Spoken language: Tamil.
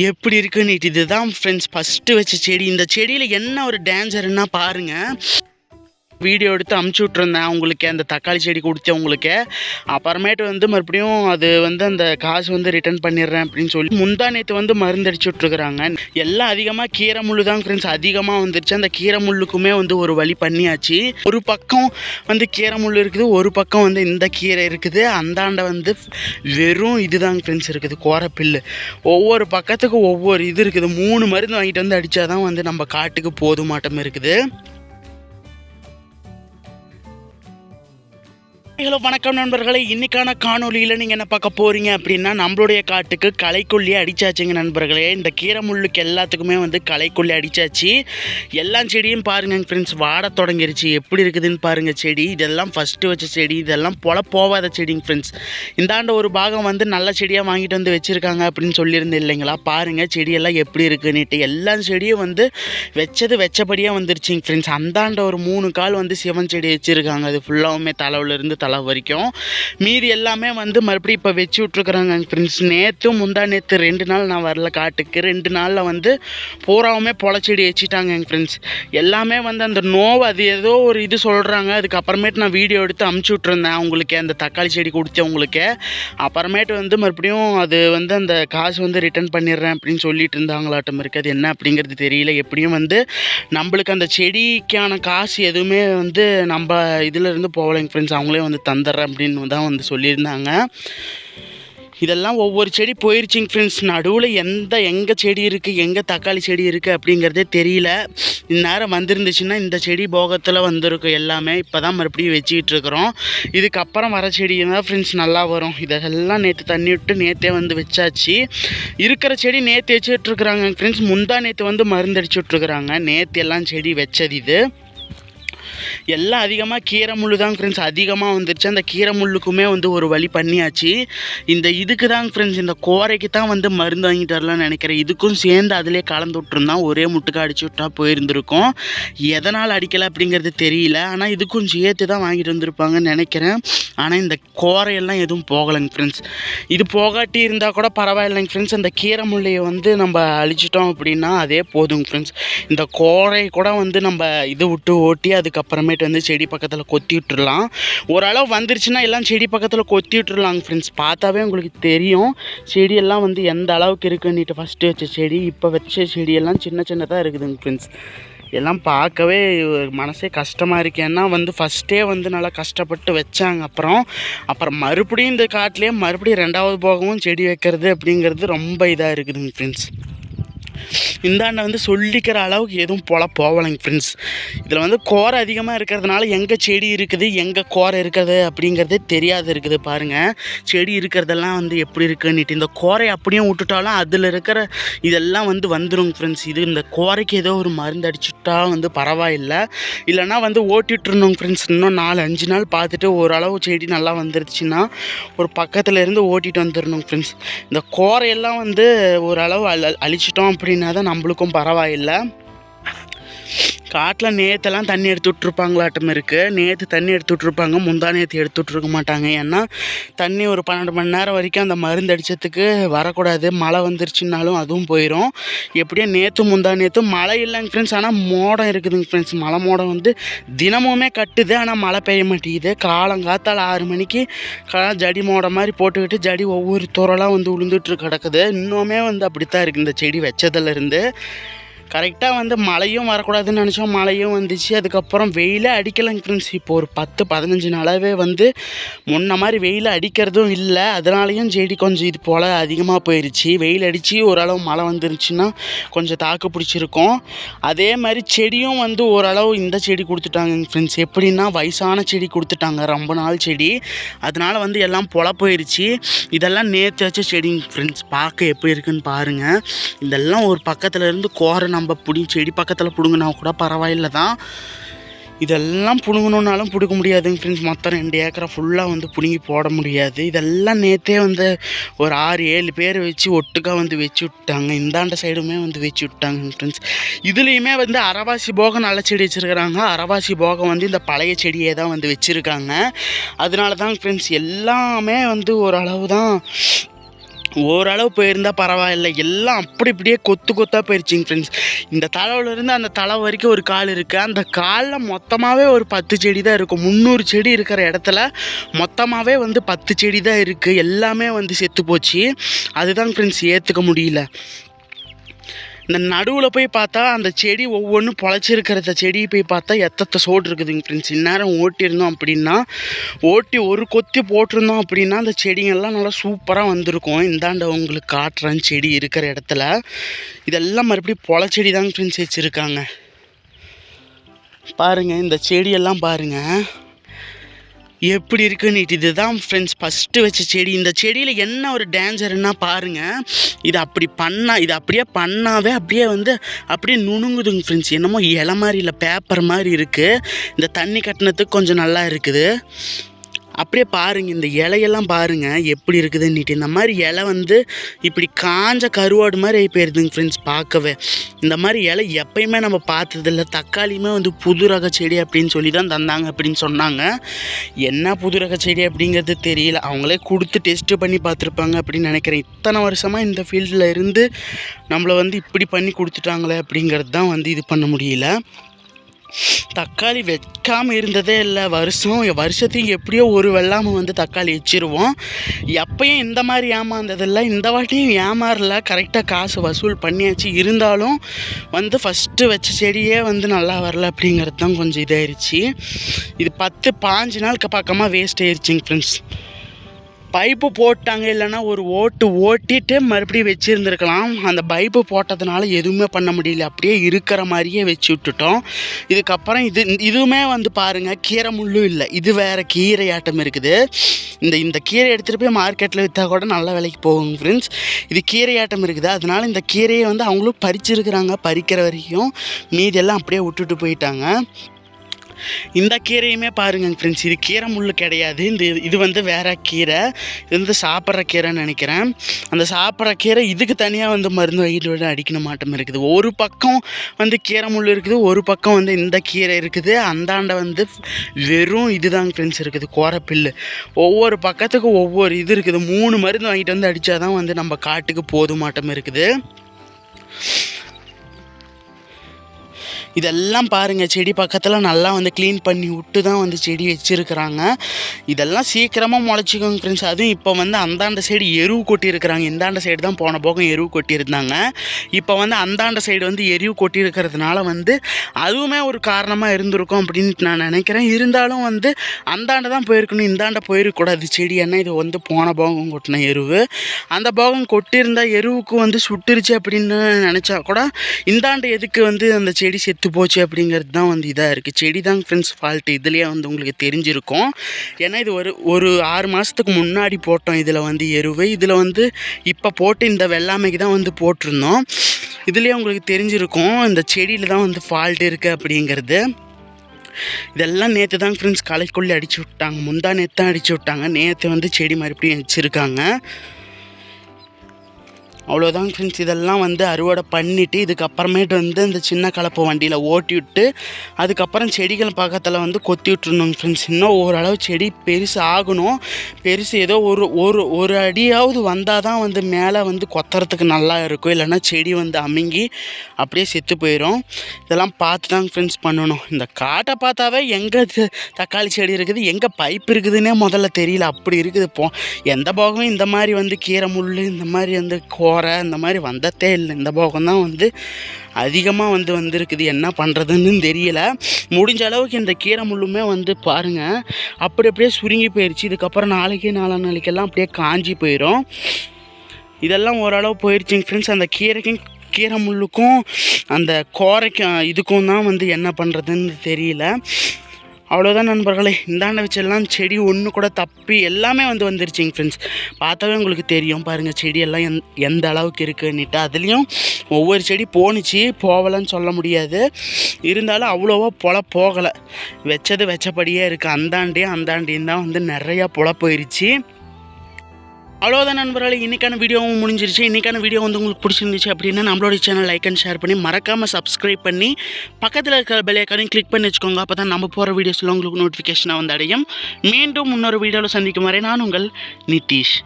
எப்படி இருக்குன்னு இதுதான் ஃப்ரெண்ட்ஸ் ஃபஸ்ட்டு வச்ச செடி. இந்த செடியில் என்ன ஒரு டேஞ்சர்னா பாருங்க. வீடியோ எடுத்து அமுச்சு விட்ருந்தேன் உங்களுக்கு அந்த தக்காளி செடி கொடுத்தவங்களுக்கு அப்புறமேட்டு வந்து மறுபடியும் அது வந்து அந்த காசு வந்து ரிட்டர்ன் பண்ணிடுறேன் அப்படின்னு சொல்லி முந்தா நேற்று வந்து மருந்து அடிச்சு விட்ருக்குறாங்க எல்லாம் அதிகமாக கீரை முள்ளு தான் ஃப்ரெண்ட்ஸ் அதிகமாக வந்துருச்சு. அந்த கீரை முள்ளுக்குமே வந்து ஒரு வழி பண்ணியாச்சு. ஒரு பக்கம் வந்து கீரை முள் இருக்குது. ஒரு பக்கம் வந்து இந்த கீரை இருக்குது. அந்தாண்ட வந்து வெறும் இதுதாங்க ஃப்ரெண்ட்ஸ் இருக்குது. கோரப்பில்லு. ஒவ்வொரு பக்கத்துக்கு ஒவ்வொரு இது இருக்குது. மூணு மருந்து வாங்கிட்டு வந்து அடித்தாதான் வந்து நம்ம காட்டுக்கு போதுமாட்டம் இருக்குது. ஹலோ வணக்கம் நண்பர்களே. இன்றைக்கான காணொலியில் நீங்கள் என்ன பார்க்க போகிறீங்க அப்படின்னா நம்மளுடைய காட்டுக்கு களைக்கொல்லி அடிச்சாச்சுங்க நண்பர்களே. இந்த கீரை முள்ளுக்கு எல்லாத்துக்குமே வந்து களைக்கொல்லி அடித்தாச்சு எல்லா செடியும் பாருங்க ஃப்ரெண்ட்ஸ் வாட தொடங்கிருச்சு. எப்படி இருக்குதுன்னு பாருங்கள் செடி. இதெல்லாம் ஃபஸ்ட்டு வச்ச செடி. இதெல்லாம் பொல போகாத செடிங்க ஃப்ரெண்ட்ஸ் இந்தாண்ட ஒரு பாகம் வந்து நல்ல செடியாக வாங்கிட்டு வந்து வச்சுருக்காங்க அப்படின்னு சொல்லியிருந்தேன் இல்லைங்களா? பாருங்கள் செடியெல்லாம் எப்படி இருக்குன்னுட்டு. எல்லா செடியும் வந்து வச்சது வச்சபடியாக வந்துருச்சுங்க ஃப்ரெண்ட்ஸ் அந்தாண்ட ஒரு மூணு கால் வந்து சிவன் செடி வச்சுருக்காங்க. அது ஃபுல்லாகவுமே தலைவுலேருந்து தலை வரைக்கும். மீதி எல்லாமே வந்து மறுபடியும் இப்போ வச்சு விட்ருக்குறாங்க ஃப்ரெண்ட்ஸ் நேற்று முந்தா நேற்று ரெண்டு நாள் நான் வரல காட்டுக்கு. ரெண்டு நாளில் வந்து பூராவுமே பொழச்செடி வச்சுட்டாங்க எங்கள் ஃப்ரெண்ட்ஸ் எல்லாமே வந்து அந்த நோவு அது ஏதோ ஒரு இது சொல்கிறாங்க அதுக்கப்புறமேட்டு நான் வீடியோ எடுத்து அமுச்சு விட்ருந்தேன் அவங்களுக்கு. அந்த தக்காளி செடி கொடுத்தவங்களுக்கு அப்புறமேட்டு வந்து மறுபடியும் அது வந்து அந்த காசு வந்து ரிட்டர்ன் பண்ணிடுறேன் அப்படின்னு சொல்லிட்டு இருந்தாங்களாட்டம் இருக்குது அது என்ன அப்படிங்கிறது தெரியல. எப்படியும் வந்து நம்மளுக்கு அந்த செடிக்கான காசு எதுவுமே வந்து நம்ம இதில் இருந்து போகலைங்க ஃப்ரெண்ட்ஸ் அவங்களே வந்து தந்துடுறேன் அப்படின்னு தான் வந்து சொல்லியிருந்தாங்க. இதெல்லாம் ஒவ்வொரு செடி போயிருச்சுங்க ஃப்ரெண்ட்ஸ் நடுவில் எந்த எங்கே செடி இருக்குது எங்கே தக்காளி செடி இருக்குது அப்படிங்கிறதே தெரியல. இந்நேரம் வந்திருந்துச்சுன்னா இந்த செடி போகத்தில் வந்திருக்கும் எல்லாமே இப்போ தான் மறுபடியும் வச்சுக்கிட்டு இருக்கிறோம். இதுக்கப்புறம் வர செடி தான் ஃப்ரெண்ட்ஸ் நல்லா வரும். இதெல்லாம் நேற்று தண்ணி விட்டு நேற்றே வந்து வச்சாச்சு. இருக்கிற செடி நேற்று வச்சுட்டு இருக்கிறாங்க ஃப்ரெண்ட்ஸ் முந்தா நேற்று வந்து மருந்து அடிச்சுட்ருக்குறாங்க நேற்று எல்லாம் செடி வச்சது இது. எல்லாம் அதிகமாக கீரை முள்ளு தான் ஃப்ரெண்ட்ஸ் அதிகமாக வந்துருச்சு. அந்த கீரை முள்ளுக்குமே வந்து ஒரு வழி பண்ணியாச்சு. இந்த இதுக்கு தான் ஃப்ரெண்ட்ஸ் இந்த கோரைக்கு தான் வந்து மருந்து வாங்கிட்டு வரலாம்னு நினைக்கிறேன். இதுக்கும் சேர்ந்து அதிலே கலந்து விட்டுருந்தான். ஒரே முட்டுக்கு அடிச்சு விட்டா போயிருந்திருக்கும். எதனால் அடிக்கலை அப்படிங்கிறது தெரியல. ஆனால் இதுக்கும் சேர்த்து தான் வாங்கிட்டு வந்திருப்பாங்கன்னு நினைக்கிறேன். ஆனால் இந்த கோரையெல்லாம் எதுவும் போகலைங்க ஃப்ரெண்ட்ஸ் இது போகாட்டி இருந்தால் கூட பரவாயில்லைங்க ஃப்ரெண்ட்ஸ் அந்த கீரை முள்ளையை வந்து நம்ம அழிச்சிட்டோம் அப்படின்னா அதே போதுங்க ஃப்ரெண்ட்ஸ் இந்த கோரை கூட வந்து நம்ம இது விட்டு ஓட்டி அதுக்கப்புறம் அப்புறமேட்டு வந்து செடி பக்கத்தில் கொத்தி விட்டுருலாம் ஓரளவு வந்துருச்சுன்னா எல்லாம் செடி பக்கத்தில் கொத்தி விட்டுருலாங்க ஃப்ரெண்ட்ஸ் பார்த்தாவே உங்களுக்கு தெரியும். செடியெல்லாம் வந்து எந்த அளவுக்கு இருக்குன்னுட்டு ஃபஸ்ட்டு வச்ச செடி இப்போ வச்ச செடியெல்லாம் சின்ன சின்னதாக இருக்குதுங்க ஃப்ரெண்ட்ஸ் எல்லாம் பார்க்கவே மனசே கஷ்டமாக இருக்கு. ஏன்னா வந்து ஃபஸ்ட்டே வந்து நல்லா கஷ்டப்பட்டு வச்சாங்க. அப்புறம் அப்புறம் மறுபடியும் இந்த காட்டிலே மறுபடியும் ரெண்டாவது போகவும் செடி வைக்கிறது அப்படிங்கிறது ரொம்ப இதாக இருக்குதுங்க ஃப்ரெண்ட்ஸ் இந்தாண்ட வந்து சொல்லிக்கிற அளவுக்கு எதுவும் போல போகலைங்க ஃப்ரெண்ட்ஸ் இதில் வந்து கோரை அதிகமாக இருக்கிறதுனால எங்கே செடி இருக்குது எங்கே கோரை இருக்குது அப்படிங்கிறதே தெரியாது இருக்குது பாருங்கள் செடி இருக்கிறதெல்லாம் வந்து எப்படி இருக்குன்னுட்டு இந்த கோரை அப்படியே விட்டுட்டாலும் அதில் இருக்கிற இதெல்லாம் வந்து வந்துடும் ஃப்ரெண்ட்ஸ் இது இந்த கோரைக்கு ஏதோ ஒரு மருந்து அடிச்சுட்டா வந்து பரவாயில்லை. இல்லைன்னா வந்து ஓட்டிகிட்டு இருந்தோம் ஃப்ரெண்ட்ஸ் இன்னும் நாலு அஞ்சு நாள் பார்த்துட்டு ஓரளவு செடி நல்லா வந்துருச்சுன்னா ஒரு பக்கத்தில் இருந்து ஓட்டிகிட்டு வந்துடணும் ஃப்ரெண்ட்ஸ் இந்த கோரையெல்லாம் வந்து ஓரளவு அழ அழிச்சிட்டோம் அப்படின்னா தான் நம்மளுக்கும் பரவாயில்லை. காட்டில் நேற்றுலாம் தண்ணி எடுத்து விட்ருப்பாங்களாட்டம் இருக்குது நேற்று தண்ணி எடுத்து விட்ருப்பாங்க முந்தா நேற்று எடுத்து விட்ருக்க மாட்டாங்க. ஏன்னா தண்ணி ஒரு பன்னெண்டு மணி நேரம் வரைக்கும் அந்த மருந்து அடித்ததுக்கு வரக்கூடாது. மழை வந்துருச்சுனாலும் அதுவும் போயிடும் எப்படியும் நேற்று முந்தா நேற்று மழை இல்லைங்க ஃப்ரெண்ட்ஸ் ஆனால் மோடம் இருக்குதுங்க ஃப்ரெண்ட்ஸ் மழை மோடம் வந்து தினமுமே கட்டுது. ஆனால் மழை பெய்ய மாட்டேங்குது. காலங்காத்தால் ஆறு மணிக்கு கா ஜடி மோடம் மாதிரி போட்டுக்கிட்டு ஜடி ஒவ்வொரு துறலாம் வந்து விழுந்துட்டு கிடக்குது. இன்னுமே வந்து அப்படித்தான் இருக்குது இந்த செடி வச்சதுலேருந்து கரெக்டாக வந்து மழையும் வரக்கூடாதுன்னு நினச்சோம். மழையும் வந்துச்சு. அதுக்கப்புறம் வெயிலே அடிக்கலைங்க ஃப்ரெண்ட்ஸ் இப்போ ஒரு பத்து பதினஞ்சு நாளாகவே வந்து முன்ன மாதிரி வெயில் அடிக்கிறதும் இல்லை. அதனாலையும் செடி கொஞ்சம் இது போல் அதிகமாக போயிடுச்சு வெயில் அடித்து ஓரளவு மழை வந்துருச்சுன்னா கொஞ்சம் தாக்கு பிடிச்சிருக்கும். அதே மாதிரி செடியும் வந்து ஓரளவு இந்த செடி கொடுத்துட்டாங்க ஃப்ரெண்ட்ஸ் எப்படின்னா வயசான செடி கொடுத்துட்டாங்க. ரொம்ப நாள் செடி. அதனால் வந்து எல்லாம் பொல போயிடுச்சு இதெல்லாம் நேற்று வச்ச செடிங்க ஃப்ரெண்ட்ஸ் பார்க்க எப்படி இருக்குன்னு பாருங்கள் இதெல்லாம் ஒரு பக்கத்தில் இருந்து கோரணம் நம்ம பிடி செடி பக்கத்தில் பிடுங்கினா கூட பரவாயில்ல தான் இதெல்லாம் பிடுங்கணுன்னாலும் பிடுங்க முடியாதுங்க ஃப்ரெண்ட்ஸ் மொத்தம் ரெண்டு ஏக்கரை ஃபுல்லாக வந்து பிடுங்கி போட முடியாது. இதெல்லாம் நேற்றே வந்து ஒரு ஆறு ஏழு பேர் வச்சு ஒட்டுக்கா வந்து வச்சு விட்டாங்க. இந்தாண்ட சைடுமே வந்து வச்சு விட்டாங்க ஃப்ரெண்ட்ஸ் இதுலேயுமே வந்து அரவாசி போகம் நல்ல செடி வச்சுருக்கிறாங்க. அரவாசி போகம் வந்து இந்த பழைய செடியே தான் வந்து வச்சுருக்காங்க. அதனால தான் ஃப்ரெண்ட்ஸ் எல்லாமே வந்து ஓரளவு தான் ஓரளவு போயிருந்தால் பரவாயில்ல. எல்லாம் அப்படி இப்படியே கொத்து கொத்தாக போயிருச்சுங்க ஃப்ரெண்ட்ஸ் இந்த தலைவிலேருந்து அந்த தலை வரைக்கும் ஒரு கால் இருக்குது அந்த காலில் மொத்தமாகவே ஒரு பத்து செடி தான் இருக்கும். முந்நூறு செடி இருக்கிற இடத்துல மொத்தமாகவே வந்து பத்து செடி தான் இருக்குது எல்லாமே வந்து செத்து போச்சு. அதுதான் ஃப்ரெண்ட்ஸ் ஏற்றுக்க முடியல. இந்த நடுவில் போய் பார்த்தா அந்த செடி ஒவ்வொன்றும் பொழைச்சிருக்கிறத செடி போய் பார்த்தா எத்தத்தை சோடு இருக்குதுங்க ஃப்ரெண்ட்ஸ் இந்நேரம் ஓட்டியிருந்தோம் அப்படின்னா ஓட்டி ஒரு கொத்தி போட்டிருந்தோம் அப்படின்னா அந்த செடிங்கள்லாம் நல்லா சூப்பராக வந்திருக்கும். இந்தாண்ட உங்களுக்கு காட்டுறேன் செடி இருக்கிற இடத்துல. இதெல்லாம் மறுபடியும் பொழைச்செடி தாங்க ஃப்ரெண்ட்ஸ் வச்சுருக்காங்க. பாருங்கள் இந்த செடியெல்லாம் பாருங்கள் எப்படி இருக்குன்னு இதுதான் ஃப்ரெண்ட்ஸ் ஃபஸ்ட்டு வச்ச செடி. இந்த செடியில் என்ன ஒரு டேஞ்சர்னா பாருங்கள் இது அப்படி பண்ணால் இது அப்படியே பண்ணாவே அப்படியே வந்து அப்படியே நுணுங்குதுங்க ஃப்ரெண்ட்ஸ் என்னமோ இலை மாதிரி இல்லை பேப்பர் மாதிரி இருக்குது இந்த தண்ணி கட்டினத்துக்கு கொஞ்சம் நல்லா இருக்குது. அப்படியே பாருங்கள் இந்த இலையெல்லாம் பாருங்கள் எப்படி இருக்குதுன்னுட்டு. இந்த மாதிரி இலை வந்து இப்படி காஞ்ச கருவாடு மாதிரி ஆகி போயிருதுங்க ஃப்ரெண்ட்ஸ் பார்க்கவே. இந்த மாதிரி இலை எப்பயுமே நம்ம பார்த்ததில்ல. தக்காளியுமே வந்து புது ரக செடி அப்படின்னு சொல்லி தான் தந்தாங்க அப்படின்னு சொன்னாங்க. என்ன புது ரக செடி அப்படிங்கிறது தெரியல. அவங்களே கொடுத்து டெஸ்ட்டு பண்ணி பார்த்துருப்பாங்க அப்படின்னு நினைக்கிறேன். இத்தனை வருஷமாக இந்த ஃபீல்டில் இருந்து நம்மளை வந்து இப்படி பண்ணி கொடுத்துட்டாங்களே அப்படிங்கிறது தான் வந்து இது பண்ண முடியல. தக்காளி வைக்காமல் இருந்ததே இல்லை. வருஷம் வருஷத்தையும் எப்படியோ ஒரு வெள்ளாமல் வந்து தக்காளி வச்சிருவோம். எப்பயும் இந்த மாதிரி ஏமாந்ததில்லை. இந்த வாட்டியும் ஏமாறல. கரெக்டாக காசு வசூல் பண்ணியாச்சு. இருந்தாலும் வந்து ஃபஸ்ட்டு வச்ச செடியே வந்து நல்லா வரல அப்படிங்கிறது தான் கொஞ்சம் இதாயிருச்சு. இது பத்து பாஞ்சு நாளுக்கு பக்கமாக வேஸ்ட் ஆயிடுச்சுங்க ஃப்ரெண்ட்ஸ் பைப்பு போட்டாங்க இல்லைன்னா ஒரு ஓட்டு ஓட்டிட்டு மறுபடியும் வச்சுருந்துருக்கலாம். அந்த பைப்பு போட்டதுனால எதுவுமே பண்ண முடியல. அப்படியே இருக்கிற மாதிரியே வச்சு விட்டுட்டோம். இதுக்கப்புறம் இது இதுவுமே வந்து பாருங்கள் கீரை முள்ளும் இல்லை. இது வேறு கீரை ஆட்டம் இருக்குது. இந்த இந்த கீரை எடுத்துகிட்டு போய் மார்க்கெட்டில் விற்றா கூட நல்ல விலைக்கு போகும் ஃப்ரெண்ட்ஸ் இது கீரை ஆட்டம் இருக்குது. அதனால் இந்த கீரையை வந்து அவங்களும் பறிச்சிருக்கிறாங்க பறிக்கிற வரைக்கும். மீதியெல்லாம் அப்படியே விட்டுட்டு போயிட்டாங்க. இந்த கீரையுமே பாருங்க ஃப்ரெண்ட்ஸ் இது கீரை முள் கிடையாது. இந்த இது வந்து வேறு கீரை. இது வந்து சாப்பிட்ற கீரைன்னு நினைக்கிறேன். அந்த சாப்பிட்ற கீரை இதுக்கு தனியாக வந்து மருந்து வயிறு அடிக்கணும் மாட்டம் இருக்குது. ஒரு பக்கம் வந்து கீரை முள் இருக்குது. ஒரு பக்கம் வந்து இந்த கீரை இருக்குது. அந்தாண்ட வந்து வெறும் இதுதாங்க ஃப்ரெண்ட்ஸ் இருக்குது. கோரப்பில்லு. ஒவ்வொரு பக்கத்துக்கும் ஒவ்வொரு இது இருக்குது. மூணு மருந்து வாங்கிட்டு வந்து அடித்தா தான் வந்து நம்ம காட்டுக்கு போதுமாட்டம் இருக்குது. இதெல்லாம் பாருங்கள் செடி பக்கத்தில் நல்லா வந்து க்ளீன் பண்ணி விட்டு தான் வந்து செடி வச்சுருக்குறாங்க. இதெல்லாம் சீக்கிரமாக முளைச்சிக்கோங்க ஃப்ரெண்ட்ஸ் அதுவும் இப்போ வந்து அந்தாண்ட சைடு எருவு கொட்டியிருக்கிறாங்க. இந்தாண்ட சைடு தான் போன போகம் எருவு கொட்டியிருந்தாங்க. இப்போ வந்து அந்தாண்ட சைடு வந்து எரிவு கொட்டியிருக்கிறதுனால வந்து அதுவுமே ஒரு காரணமாக இருந்திருக்கும் அப்படின்ட்டு நான் நினைக்கிறேன். இருந்தாலும் வந்து அந்தாண்ட தான் போயிருக்கணும். இந்தாண்ட போயிருக்கக்கூடாது. செடி என்ன இது வந்து போன போகம் கொட்டின எருவு. அந்த போகம் கொட்டியிருந்தால் எருவுக்கு வந்து சுட்டுருச்சு அப்படின்னு நினச்சா கூட இந்தாண்ட எதுக்கு வந்து அந்த செடி செத்து செத்து போச்சு அப்படிங்கிறது தான் வந்து இதாக இருக்குது செடி தான் ஃப்ரெண்ட்ஸ் ஃபால்ட்டு இதுலேயே வந்து உங்களுக்கு தெரிஞ்சிருக்கும். ஏன்னா இது ஒரு ஒரு ஆறு மாதத்துக்கு முன்னாடி போட்டோம் இதில் வந்து எருவு. இதில் வந்து இப்போ போட்டு இந்த வெள்ளாமைக்கு தான் வந்து போட்டிருந்தோம். இதுலேயே உங்களுக்கு தெரிஞ்சிருக்கும் இந்த செடியில் தான் வந்து ஃபால்ட் இருக்குது அப்படிங்கிறது. இதெல்லாம் நேற்று தான் ஃப்ரெண்ட்ஸ் களைக்குள்ளே அடிச்சு விட்டாங்க. முந்தா நேற்று தான் அடிச்சு விட்டாங்க. நேற்று வந்து செடி மறுபடியும் வச்சுருக்காங்க. அவ்வளோதான் ஃப்ரெண்ட்ஸ் இதெல்லாம் வந்து அறுவடை பண்ணிவிட்டு இதுக்கப்புறமேட்டு வந்து இந்த சின்ன கலப்பு வண்டியில் ஓட்டி விட்டு அதுக்கப்புறம் செடிகள் பக்கத்தில் வந்து கொத்தி விட்டுருந்தோங்க ஃப்ரெண்ட்ஸ் இன்னும் ஓரளவு செடி பெருசு ஆகணும். பெருசு ஏதோ ஒரு ஒரு ஒரு அடியாவது வந்தால் தான் வந்து மேலே வந்து கொத்துறதுக்கு நல்லா இருக்கும். இல்லைன்னா செடி வந்து அமுங்கி அப்படியே செத்து போயிடும் இதெல்லாம் பார்த்து தாங்க ஃப்ரெண்ட்ஸ் பண்ணணும். இந்த காட்டை பார்த்தாவே எங்கே தக்காளி செடி இருக்குது எங்கே பைப் இருக்குதுன்னே முதல்ல தெரியல. அப்படி இருக்குது. போ எந்த போகமும் இந்த மாதிரி வந்து கீரை முள் இந்த மாதிரி வந்து கோ கோரை இந்த மாதிரி வந்ததே இல்லை. இந்த போகம் தான் வந்து அதிகமாக வந்து வந்திருக்குது. என்ன பண்ணுறதுன்னு தெரியல. முடிஞ்ச அளவுக்கு இந்த கீரை முள்ளுமே வந்து பாருங்கள் அப்படி அப்படியே சுருங்கி போயிடுச்சு இதுக்கப்புறம் நாளைக்கு நாலு நாளைக்கெல்லாம் அப்படியே காஞ்சி போயிடும் இதெல்லாம் ஓரளவு போயிடுச்சுங்க ஃப்ரெண்ட்ஸ் அந்த கீரைக்கும் கீரை முள்ளுக்கும் அந்த கோரைக்கும் இதுக்கும் தான் வந்து என்ன பண்ணுறதுன்னு தெரியல. அவ்வளோதான் நண்பர்களே. இந்தாண்ட வச்செல்லாம் செடி ஒன்று கூட தப்பி எல்லாமே வந்து வந்துருச்சுங்க ஃப்ரெண்ட்ஸ் பார்த்தாவே உங்களுக்கு தெரியும் பாருங்கள் செடியெல்லாம் எந் எந்த அளவுக்கு இருக்குன்னுட்டு. அதுலேயும் ஒவ்வொரு செடி போணுச்சு போகலன்னு சொல்ல முடியாது. இருந்தாலும் அவ்வளோவா புல போகலை. வச்சது வச்சபடியே இருக்குது அந்தாண்டியும் அந்தாண்டியும் தான் வந்து நிறையா புல போயிடுச்சு அவ்வளோதான் நண்பர்களே. இன்றைக்கான வீடியோவும் முடிஞ்சிருச்சு. இன்றைக்கான வீடியோ வந்து உங்களுக்கு பிடிச்சிருந்துச்சு அப்படின்னா நம்மளோட சேனல் லைக் அண்ட் ஷேர் பண்ணி மறக்காமல் சப்ஸ்கிரைப் பண்ணி பக்கத்தில் இருக்கிற பெல்லைக்கானையும் கிளிக் பண்ணி வச்சுக்கோங்க. அப்போ தான் நம்ம போகிற வீடியோஸில் உங்களுக்கு நோட்டிஃபிகேஷனாக வந்து அடையும். மீண்டும் இன்னொரு வீடியோவில் சந்திக்கும் வரை நான் உங்கள் நிதிஷ்.